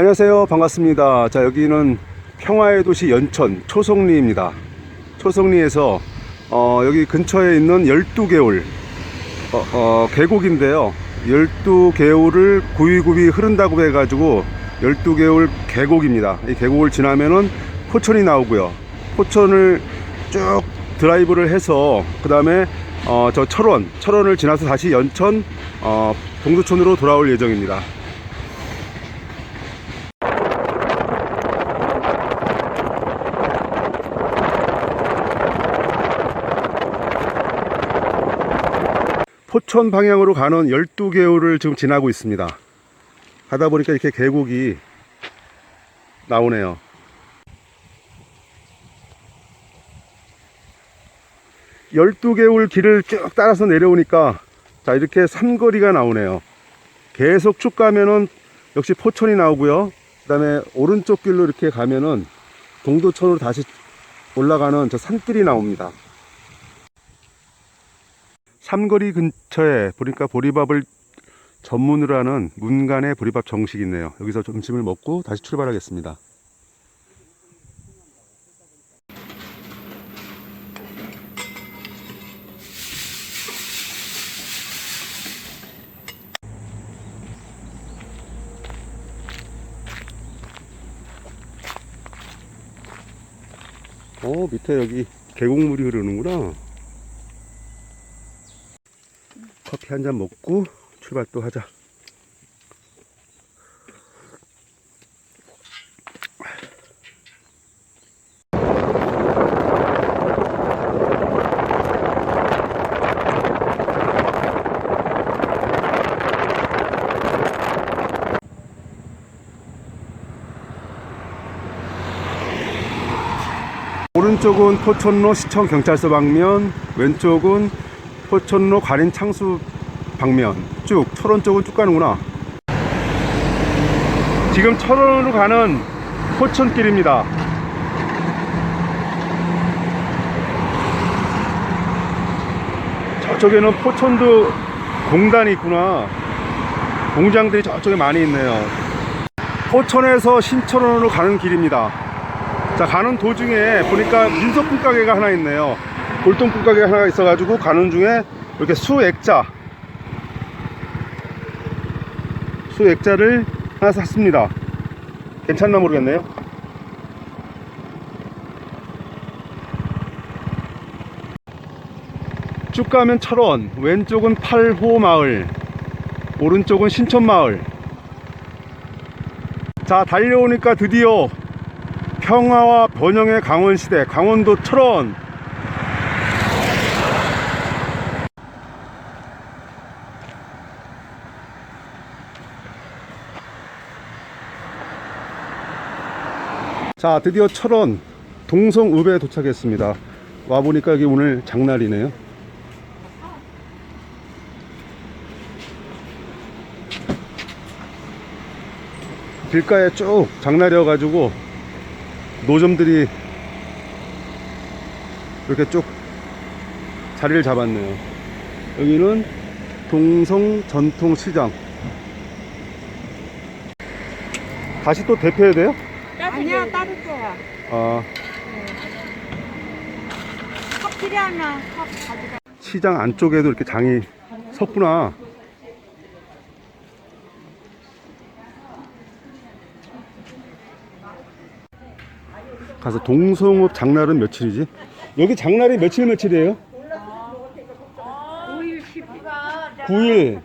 안녕하세요. 반갑습니다. 자, 여기는 평화의 도시 연천 초성리입니다. 초성리에서 어, 여기 근처에 있는 12개월 어, 어, 계곡인데요. 12개월을 구이굽이 흐른다고 해가지고 12개월 계곡입니다. 이 계곡을 지나면은 포천이 나오고요. 포천을 쭉 드라이브를 해서 그 다음에 어, 저 철원, 철원을 지나서 다시 연천 어, 동두천으로 돌아올 예정입니다. 포천 방향으로 가는 12개월을 지금 지나고 있습니다. 가다 보니까 이렇게 계곡이 나오네요. 열두 개월 길을 쭉 따라서 내려오니까 자 이렇게 삼거리가 나오네요. 계속 쭉 가면은 역시 포천이 나오고요. 그 다음에 오른쪽 길로 이렇게 가면은 동도천으로 다시 올라가는 저 산길이 나옵니다. 삼거리 근처에 보니까 보리밥을 전문으로 하는 문간의 보리밥 정식이 있네요. 여기서 점심을 먹고 다시 출발하겠습니다. 어, 밑에 여기 계곡물이 흐르는구나. 커피 한 잔 먹고 출발 또 하자. 오른쪽은 포천로 시청 경찰서 방면, 왼쪽은 포천로 가린 창수 방면 쭉 철원 쪽은 쭉 가는구나. 지금 철원으로 가는 포천길입니다. 저쪽에는 포천도 공단이 있구나. 공장들이 저쪽에 많이 있네요. 포천에서 신철원으로 가는 길입니다. 자 가는 도중에 보니까 민속품 가게가 하나 있네요 골동품 가게가 하나 있어가지고 가는 중에 이렇게 수액자 수액자를 하나 샀습니다. 괜찮나 모르겠네요. 쭉 가면 철원 왼쪽은 팔호마을 오른쪽은 신천마을. 자 달려오니까 드디어 평화와 번영의 강원시대 강원도 철원 자 드디어 철원 동성읍에 도착했습니다 와보니까 여기 오늘 장날이네요 길가에 쭉 장날이어 가지고 노점들이 이렇게 쭉 자리를 잡았네요. 여기는 동성 전통시장. 다시 또 대표해야 돼요? 아니야 따를 거야. 아, 컵 필요하면 컵 가져가. 시장 안쪽에도 이렇게 장이 섰구나. 가서 동성읍 장날은 며칠이지? 여기 장날이 며칠 며칠이에요? 5일 10. 9일.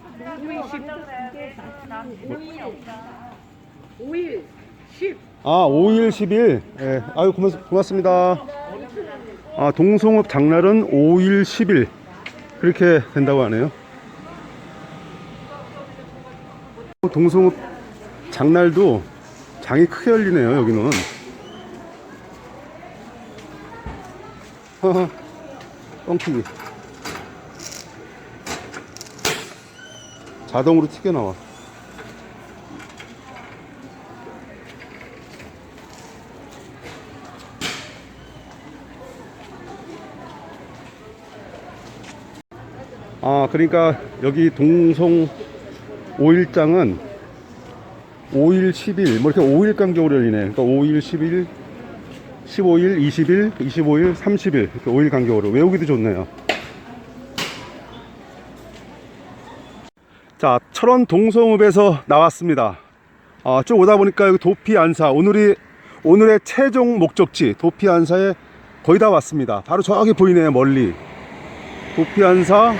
5일 10. 아, 5일 10일. 예. 아유, 고맙, 고맙 습니다. 아, 동성읍 장날은 5일 10일. 그렇게 된다고 하네요. 동성읍 장날도 장이 크게 열리네요, 여기는. 뻥튀기. 자동으로 튀겨 나와. 아, 그러니까 여기 동성 5일장은 5일, 10일, 뭐 이렇게 5일 간격으로 열리네. 그러니까 5일, 10일, 15일, 20일, 25일, 30일 이렇게 5일 간격으로 외우기도 좋네요. 자, 철원 동성읍에서 나왔습니다. 아, 쭉 오다 보니까 여기 도피 안사 오늘이 오늘의 최종 목적지 도피 안사에 거의 다 왔습니다. 바로 저기 보이네요, 멀리. 도피 안사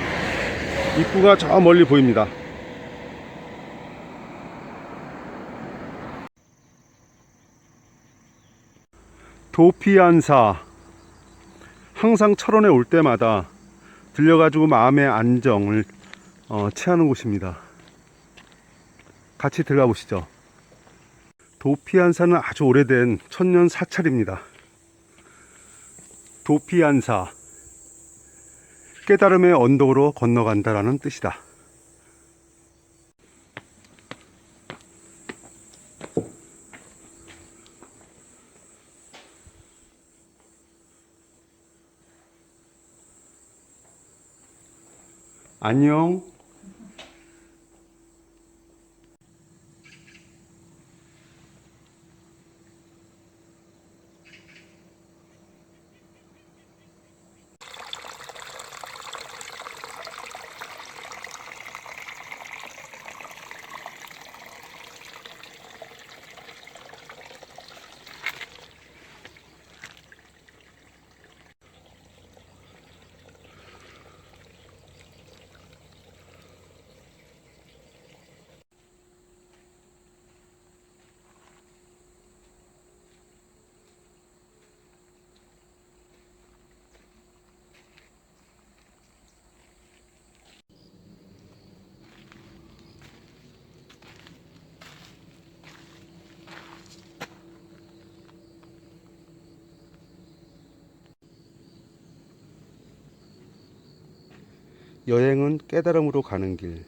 입구가 저 멀리 보입니다. 도피안사 항상 철원에 올 때마다 들려가지고 마음의 안정을 어, 취하는 곳입니다. 같이 들어가 보시죠. 도피안사는 아주 오래된 천년 사찰입니다. 도피안사 깨달음의 언덕으로 건너간다라는 뜻이다. 안녕. 여행은 깨달음으로 가는 길.